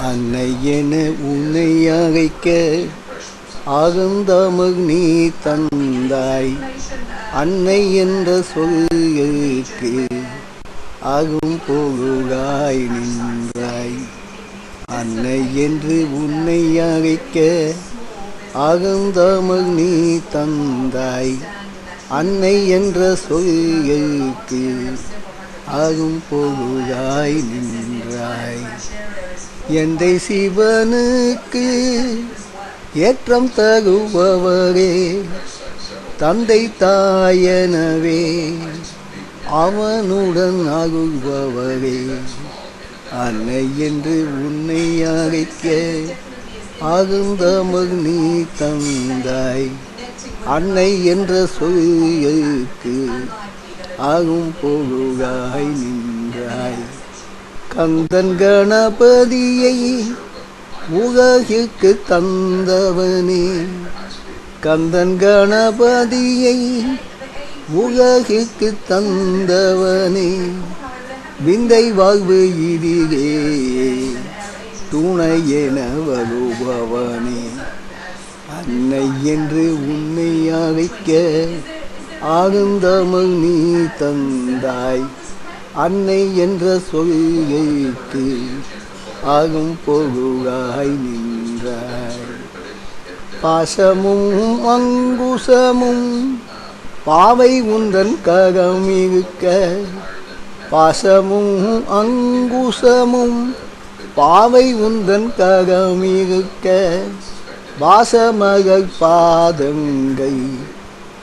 அன்னை என உன்னை அழைக்க ஆகந்தாமக் நீ தந்தாய். அன்னை என்ற சொல்லுக்கு ஆகும் போகுகாய் நின்றாய். அன்னை என்று உன்னை அழைக்க ஆகந்தாமக் நீ தந்தாய். அன்னை என்ற சொல்லுக்கு ஆகும் பொருளாய் நின்றாய். எந்தை சிவனுக்கு ஏற்றம் தருபவரே தந்தை தாயனவே அவனுடன் ஆகுபவரே அன்னை என்று உன்னை அழைக்க ஆகுந்தமர் நீ தந்தாய். அன்னை என்ற சொல்லுக்கு ஆகும் போகுகாய் நின்றாய். கந்தன் கணபதியை உலகிற்கு தந்தவனே. கந்தன் கணபதியை உலகிற்கு தந்தவனே. விந்தை வாழ்வு இதிலே துணை என வருபவனே. அன்னை என்று உன்னை அழைக்க ஆனந்தமல் நீ தந்தாய். அன்னை என்ற சொல்லைக்கு ஆகும் பொருளாய் நின்றாய். பாசமும் அங்குசமும் பாவை உந்தன் கரம் இருக்க. பாசமும் அங்குசமும் பாவை உந்தன் கரம் இருக்க. பாசமகள் பாதங்கை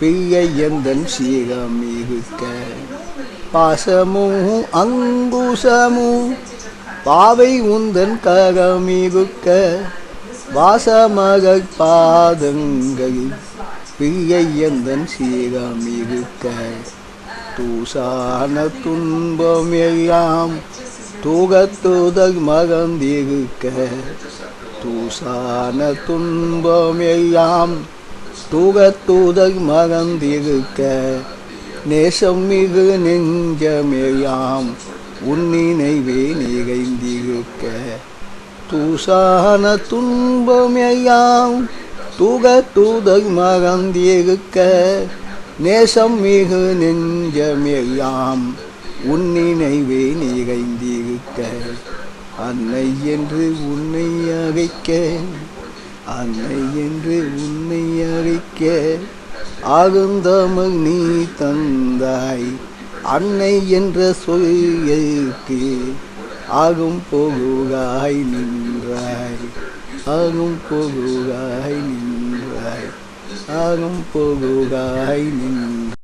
பிள்ளை எந்தன் சீரம் இருக்க பாசமும் அங்குசமும் பாவை உந்தன் கரம் இருக்க வாசமக பாதங்கள் பிள்ளை எந்தன் சீரம் இருக்க தூசான துன்பம் எல்லாம் தூகத்துதல் மகந்திருக்க தூசான துன்பம் எல்லாம் தூகத்துதல் மறந்திருக்க நேசம் மிகு நெஞ்சமேயாம். உன்னினைவே நிறைந்திருக்க தூசான துன்பமேயாம். தூகத்துதல் மறந்திருக்க நேசம் மிகு நெஞ்சமேயாம். உன்னினைவே நிறைந்திருக்க அன்னை என்று உன்னை அழைக்க. அன்னை என்று உன்னை அழைக்க ஆகுந்தமல் நீ தந்தாய். அன்னை என்ற சொல்லுக்கு ஆகும் போகுகாய் நின்றாய். ஆகும் போகுகாய் நின்றாய். ஆகும் போகுகாய் நின்றாய்